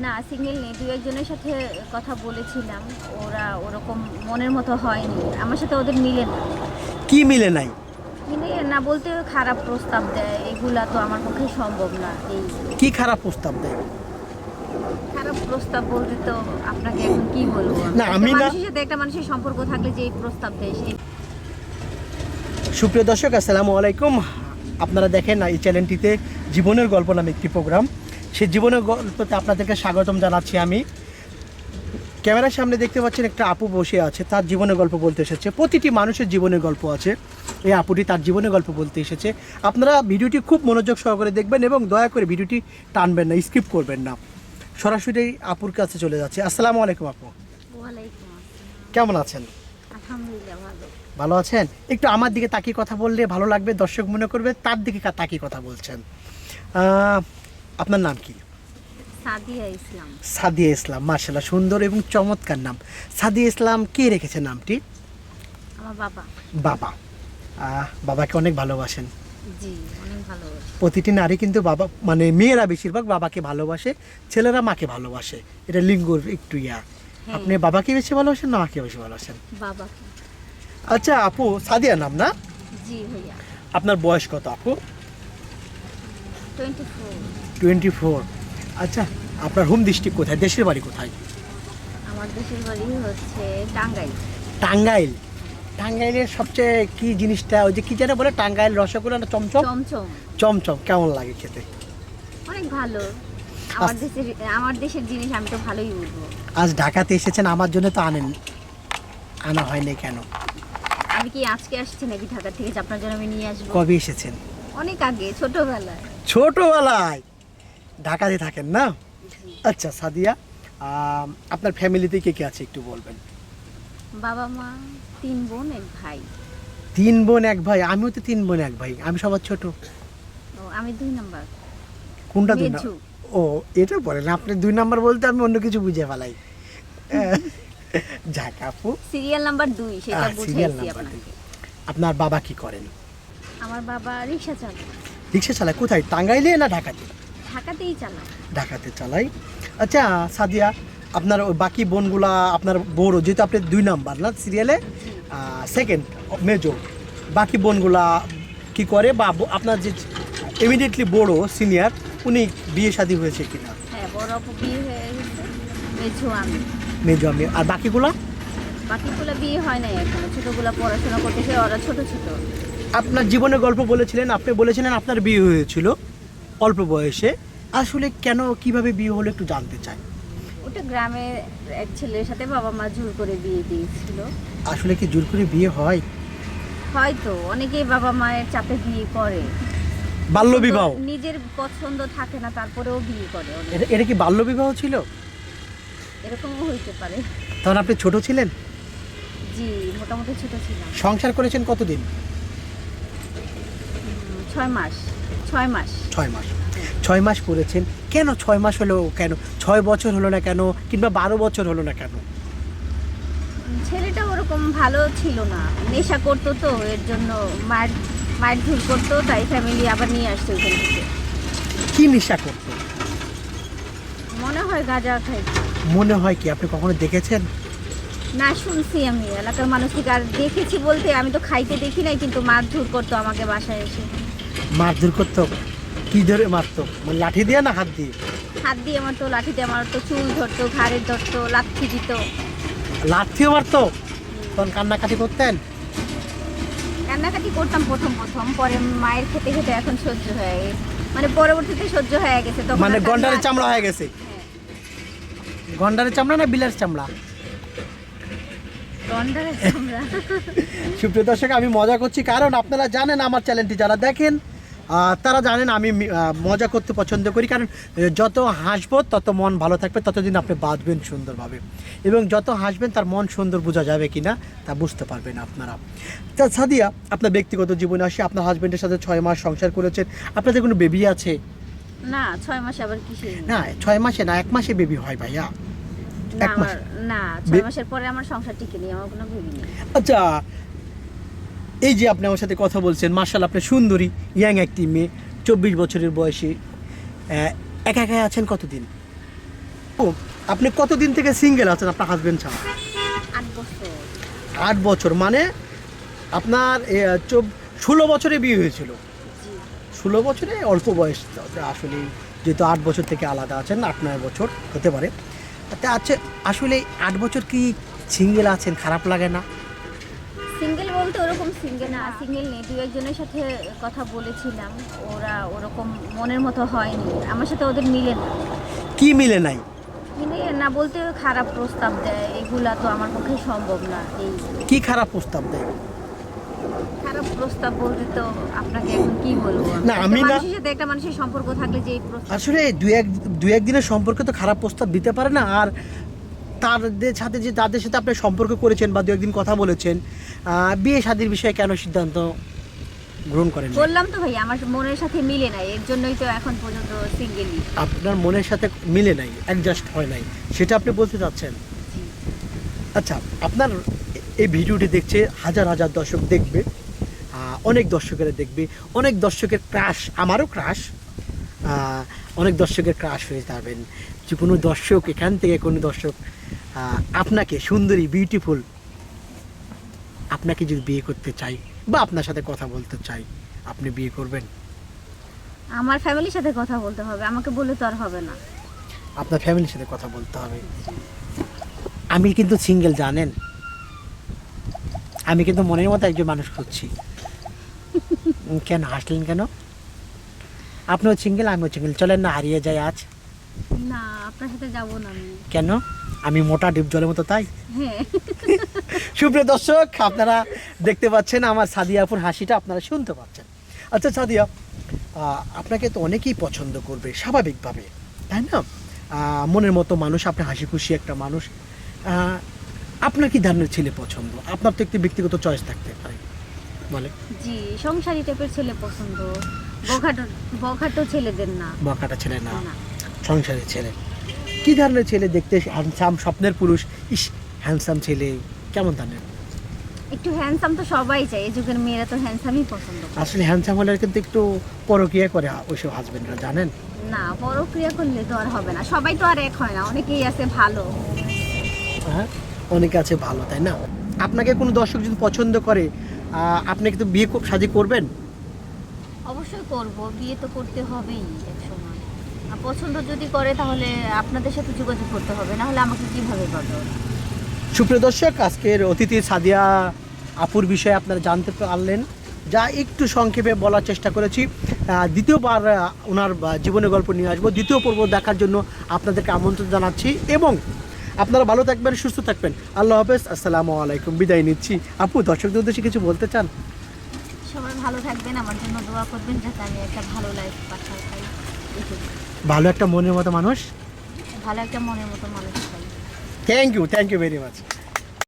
না সিঙ্গেল নেই দু একজনের সাথে কথা বলেছিলাম। ওরা ওরকম মনের মতো হয়নি। আমার সাথে ওদের মিলে না। কি মিলে নাই? মিলে না বলতে খারাপ প্রস্তাব দেয় এগুলা তো আমার পক্ষে সম্ভব না। এই কি খারাপ প্রস্তাব দেয়? খারাপ প্রস্তাব বলতে তো আপনাকে এখন কি বলব? না, আমি না- মানুষের সাথে একটা মানুষের সম্পর্ক থাকলে যে প্রস্তাব দেয় সেই সুপ্রিয় দর্শক আসসালামু আলাইকুম। আপনারা দেখেন এই চ্যানেলটিতে জীবনের গল্প নামে একটি প্রোগ্রাম সেই জীবনের গল্পতে আপনাদেরকে স্বাগতম জানাচ্ছি আমি। ক্যামেরার সামনে দেখতে পাচ্ছেন একটা আপু বসে আছে তার জীবনের গল্প বলতে এসেছে। প্রতিটি মানুষের জীবনের গল্প আছে। এই আপুটি তার জীবনের গল্প বলতে এসেছে। আপনারা ভিডিওটি খুব মনোযোগ সহকারে দেখবেন এবং দয়া করে ভিডিওটি টানবেন না স্কিপ করবেন না। সরাসরি আপুর কাছে চলে যাচ্ছে। আসসালামু আলাইকুম আপু। কেমন আছেন? ভালো। আছেন? একটু আমার দিকে তাকিয়ে কথা বললে ভালো লাগবে দর্শক মনে করবে তার দিকে তাকিয়ে কথা বলছেন। আপনার নাম কি? সাদিয়া ইসলাম। সাদিয়া ইসলাম মার্শাল্লাহ সুন্দর এবং চমৎকার নাম। সাদিয়া ইসলাম কে রেখেছে নামটি? আমার বাবা। বাবা। বাবাকে অনেক ভালোবাসেন। জি অনেক ভালো প্রতিটি নারী কিন্তু বাবা মানে মেয়েরা বেশিরভাগ বাবাকে ভালোবাসে ছেলেরা মাকে ভালোবাসে। এটা লিঙ্গর একটু ইয়া। হ্যাঁ। আপনি বাবাকে বেশি ভালোবাসেন না মাকে বেশি ভালোবাসেন? বাবাকে। আচ্ছা আপু সাদিয়া নাম না? জি ভাইয়া। আপনার বয়স কত আপু? Twenty four. Twenty four. আচ্ছা আপনার হোম ডিস্ট্রিক্ট কোথায়? দেশের বাড়ি কোথায়? আমার দেশের বাড়ি হচ্ছে টাঙ্গাইল। টাঙ্গাইল। টাঙ্গাইলের সবচেয়ে কি জিনিসটা? ওই যে কি যেন বলে টাঙ্গাইল রসগোল্লা না চমচম? চমচম। চমচম কেমন লাগে খেতে? অনেক ভালো। আমার দেশের আমার দেশের জিনিস আমি তো ভালোই বলব। আজ ঢাকাতে এসেছেন আমার জন্য তো আনেন। আনা হয়নি কেন? আমি কি আজকে আসছি নাকি ঢাকা থেকে? আপনার জন্য আমি নিয়ে আসব। কবে এসেছেন? অনেক আগে ছোটবেলায়। ছোটবেলায়? ঢাকাতে থাকেন না? আচ্ছা সাদিয়া আপনার ফ্যামিলিতে কে কে আছে একটু বলবেন? বাবা মা তিন বোন এক ভাই। তিন বোন এক ভাই? আমিও তো তিন বোন এক ভাই। আমি সবার ছোট। ও আমি দুই নাম্বার। কোনটা দুই। ও এটা বলেন। আপনি দুই নাম্বার বলতে আমি অন্য কিছু বুঝে ফেলাই। যাক আপু। সিরিয়াল নাম্বার দুই সেটা বুঝাইছি আপনাকে। আপনার বাবা কি করেন? আমার বাবা রিক্সা চালায়। রিক্সা চালায়? কোথায়? টাঙ্গাইলে না ঢাকাতে? ঢাকাতেই চালায়। ঢাকাতে চালাই। আচ্ছা সাদিয়া আপনার ওই বাকি বোনগুলা আপনার বড় যেহেতু আপনি দুই নাম্বার না সিরিয়ালে সেকেন্ড মেজো বাকি বোনগুলা কি করে বা আপনার যে ইমিডিয়েটলি বড় সিনিয়র উনি বিয়ে শাদী হয়েছে কিনা? হ্যাঁ বড় বিয়ে হয়ে গেছে মেঝো আমি। মেজো আমি। আর বাকিগুলা? বাকিগুলো বিয়ে হয় নাই এখনও। ছোটগুলো পড়াশোনা করতেছে ওরা ছোট ছোট। আপনার জীবনের গল্প বলেছিলেন আপনি বলেছিলেন আপনার বিয়ে হয়েছিল। অল্প বয়সে আসলে কেন কীভাবে বিয়ে হলো একটু জানতে চাই। ওটা গ্রামে এক ছেলের সাথে বাবা মা জোর করে বিয়ে দিয়েছিল। আসলে কি জোর করে বিয়ে হয়? হয়তো অনেকেই বাবা মায়ের চাপে বিয়ে করে। বাল্য বিবাহ? নিজের পছন্দ থাকে না তারপরেও বিয়ে করে এটা এটা কি বাল্য বিবাহ ছিল? এরকমও হইতে পারে। তখন আপনি ছোট ছিলেন? জি মোটামুটি ছোট ছিলাম। সংসার করেছেন কতদিন? উম, ছয় মাস। ছয় মাস। ছয় মাস। ছয় মাস করেছেন কেন ছয় মাস হলো কেন? ছয় বছর হলো না কেন? কিংবা বারো বছর হলো না কেন? ছেলেটা ওরকম ভালো ছিল না। নেশা করতো তো এর জন্য মায়ের ধুল করতো তাই ফ্যামিলি আবার নিয়ে আসতো ওইখান থেকে। কি নেশা করতো? মনে হয় গাঁজা খাইতো মনে হয় কি? আপনি কখনো দেখেছেন? না শুনছি আমি। এলাকার মানুষ থেকে আর দেখেছি বলতে আমি তো খাইতে দেখি নাই কিন্তু মারধর করতো আমাকে বাসায় এসে। মারধর করতো কি ধরে মারতো মানে লাঠি দিয়ে না হাত দিয়ে? হাত দিয়ে মারতো লাঠি দিয়ে মারতো চুল ধরতো ঘাড়ের ধরতো লাথি দিত লাঠিও মারতো তখন কান্নাকাটি করতেন? কান্নাকাটি করতাম প্রথম প্রথম পরে মায়ের খেতে খেতে এখন সহ্য হয়ে গেছে। মানে পরবর্তীতে সহ্য হয়ে গেছে তখন মানে গন্ডারের চামড়া হয়ে গেছে? হ্যাঁ, গন্ডারের চামড়া না বিলের চামড়া? সুপ্রিয় দর্শক আমি মজা করছি কারণ আপনারা জানেন আমার চ্যানেলটি যারা দেখেন তারা জানেন আমি মজা করতে পছন্দ করি কারণ যত হাসবো তত মন ভালো থাকবে ততদিন আপনি বাঁধবেন সুন্দরভাবে। এবং যত হাসবেন তার মন সুন্দর বোঝা যাবে কি না তা বুঝতে পারবেন আপনারা। তা সাদিয়া আপনার ব্যক্তিগত জীবনে আসি আপনার হাজবেন্ডের সাথে ছয় মাস সংসার করেছেন আপনাদের কোনো বেবি আছে? না ছয় মাসে আবার কিসে না ছয় মাসে না এক মাসে বেবি হয় ভাইয়া। এক মাস। না ছয় মাসের পরে আমার সংসার টিকে নেই আমার কোনো ভেবি নেই। আচ্ছা এই যে আপনি আমার সাথে কথা বলছেন মার্শাল আপনি সুন্দরী ইয়াং একটি মেয়ে চব্বিশ বছরের বয়সে একা একা আছেন কতদিন? ও, আপনি কতদিন থেকে সিঙ্গেল আছেন আপনার হাজবেন্ড ছাড়া? আট বছর। আট বছর মানে আপনার ষোলো বছরে বিয়ে হয়েছিল। ষোলো বছরে অল্প বয়স আসলে যেহেতু আট বছর থেকে আলাদা আছেন আট নয় বছর হতে পারে। তা আচ্ছা আসলে আট বছর কি সিঙ্গেল আছেন? খারাপ লাগে না? সিঙ্গেল বলতে ওরকম সিঙ্গেল না সিঙ্গেল নেই। দু একজনের সাথে কথা বলেছিলাম ওরা ওরকম মনের মতো হয়নি। আমার সাথে ওদের মিলে না। কি মিলে নাই? মিলে না বলতে খারাপ প্রস্তাব দেয় এগুলা তো আমার পক্ষে সম্ভব না। এই কি খারাপ প্রস্তাব দেয়? খারাপ প্রস্তাব বলতে তো আপনাকে এখন কি বলব? না, আমি না- মানুষের সাথে একটা মানুষের সম্পর্ক থাকলে যে প্রস্তাব আসলে এক সম্পর্কে তো খারাপ প্রস্তাব দিতে পারে না আর তাদের সাথে যে তাদের সাথে আপনি সম্পর্ক করেছেন বা দু একদিন কথা বলেছেন বিয়ে শাদির বিষয়ে কেন সিদ্ধান্ত গ্রহণ করেন বললাম তো ভাই আমার মনের সাথে মিলে নাই এর জন্যই তো এখন পর্যন্ত আপনার মনের সাথে মিলে নাই অ্যাডজাস্ট হয় নাই সেটা আপনি বলতে চাচ্ছেন? আচ্ছা আপনার এই ভিডিওটি দেখছে হাজার হাজার দর্শক দেখবে অনেক দর্শকেরা দেখবে অনেক দর্শকের ক্রাশ আমারও ক্রাশ অনেক দর্শকের ক্রাশ হয়ে যাবেন। যে কোনো দর্শক এখান থেকে কোনো দর্শক আপনাকে সুন্দরী বিউটিফুল আপনাকে যদি বিয়ে করতে চাই বা আপনার সাথে কথা বলতে চাই আপনি বিয়ে করবেন? আমার ফ্যামিলির সাথে কথা বলতে হবে আমাকে বলে তো আর হবে না। আপনার ফ্যামিলির সাথে কথা বলতে হবে। আমি কিন্তু সিঙ্গেল জানেন? আমি কিন্তু মনের মতো একজন মানুষ খুঁজছি। কেন হাসলেন কেন? আপনিও সিঙ্গেল আমিও সিঙ্গেল। চলেন না হারিয়ে যাই আজ। না আপনার সাথে যাব না আমি। কেন? আমি মোটা ডিপ জলের মতো তাই? হ্যাঁ। সুপ্রিয় দর্শক আপনারা দেখতে পাচ্ছেন আমার সাদিয়া আপুর হাসিটা আপনারা শুনতে পাচ্ছেন। আচ্ছা সাদিয়া আপনাকে তো অনেকেই পছন্দ করবে স্বাভাবিকভাবে তাই না? আহ, মনের মতো মানুষ আপনি হাসি খুশি একটা মানুষ। আপনার কি ধরনের ছেলে পছন্দ? আপনার তো একটি ব্যক্তিগত চয়েস থাকতে পারে। বলে জি সংসারী টাইপের ছেলে পছন্দ। বখাটো বখাটো ছেলেদের না। বখাটা ছেলে না। না। সংসারের ছেলে। কি ধরনের ছেলে দেখতে হ্যান্ডসাম স্বপ্নের পুরুষ? ইস হ্যান্ডসাম ছেলে। কেমন ধরনের? একটু হ্যান্ডসাম তো সবাই চাই এই যুগের মেয়েরা তো হ্যান্ডসামই পছন্দ করে। আসলে হ্যান্ডসাম হলে কিন্তু একটু পরকিয়া করে ওইসব হাজবেন্ডরা জানেন? না পরক্রিয়া করলে তো আর হবে না। সবাই তো আর এক হয় না। অনেকেই আছে ভালো। হ্যাঁ? অনেকে আছে ভালো তাই না? আপনাকে কোনো দর্শক যদি পছন্দ করে আপনি কিন্তু বিয়ে কর- শাদী করবেন? অবশ্যই করব বিয়ে তো করতে হবেই এক সময় আর পছন্দ যদি করে তাহলে আপনাদের সাথে যোগাযোগ করতে হবে না হলে আমাকে কীভাবে পাবে? সুপ্রিয় দর্শক আজকের অতিথি সাদিয়া আপুর বিষয়ে আপনারা জানতে পারলেন যা একটু সংক্ষেপে বলার চেষ্টা করেছি। দ্বিতীয়বার ওনার জীবনের গল্প নিয়ে আসব। দ্বিতীয় পর্ব দেখার জন্য আপনাদেরকে আমন্ত্রণ জানাচ্ছি এবং আপনারা ভালো থাকবেন সুস্থ থাকবেন। আল্লাহ হাফেজ আসসালামু আলাইকুম। বিদায় নিচ্ছি। আপু দর্শকদের উদ্দেশ্যে কিছু বলতে চান? সবাই ভালো থাকবেন আমার জন্য দোয়া করবেন যাতে আমি একটা ভালো লাইফ পাঠাতে ভালো একটা মনের মতো মানুষ? ভালো একটা মনের মতো মানুষ thank you thank you very much